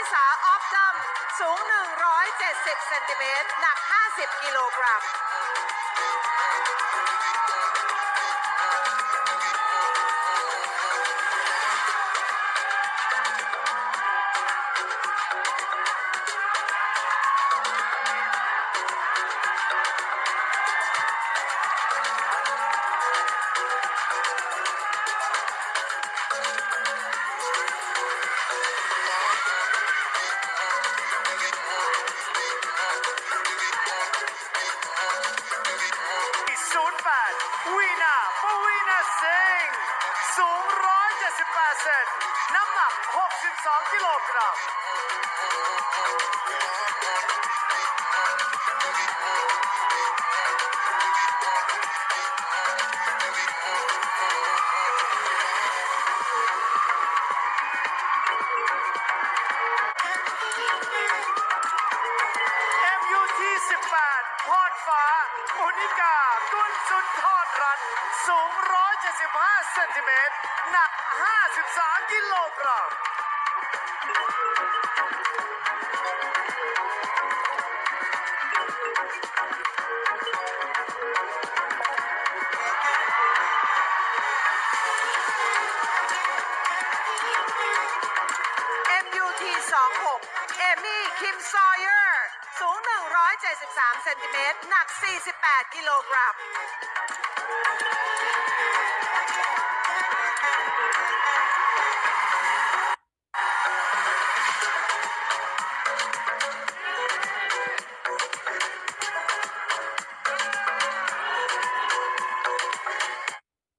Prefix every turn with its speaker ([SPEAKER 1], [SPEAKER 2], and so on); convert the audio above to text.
[SPEAKER 1] ริสาออฟดัมสูง 170 เซนติเมตร หนัก 50 กิโลกรัม
[SPEAKER 2] ปวีนาสิงห์สูง 178 เซน น้ำหนัก 62 กิโลกรัม MUT 18พรฟ้า อุนิกากุลสุนทรรัตน์สูง 175 เซนติเมตร หนัก 53 กิโลกรัม
[SPEAKER 1] MUT 26เอมี่ คิม ซอเยอร์ 173เซนติเมตรหนัก 48 กิโลกรัม